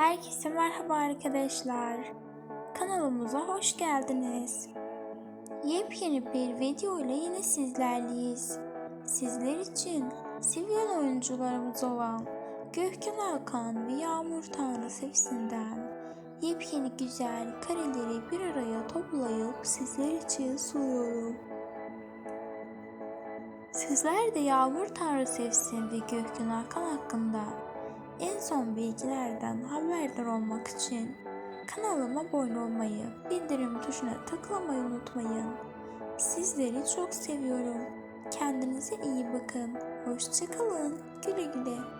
Herkese merhaba arkadaşlar. Kanalımıza hoş geldiniz. Yepyeni bir video ile yine sizlerleyiz. Sizler için sevilen oyuncularımız olan Gökhan Hakan ve Yağmur Tanrı Sevsinden yepyeni güzel kareleri bir araya toplayıp sizler için sunuyorum. Sizler de Yağmur Tanrı Sevsin ve Gökhan Hakan hakkında en son bilgilerden haberdar olmak için kanalıma abone olmayı, bildirim tuşuna tıklamayı unutmayın. Sizleri çok seviyorum. Kendinize iyi bakın. Hoşçakalın. Güle güle.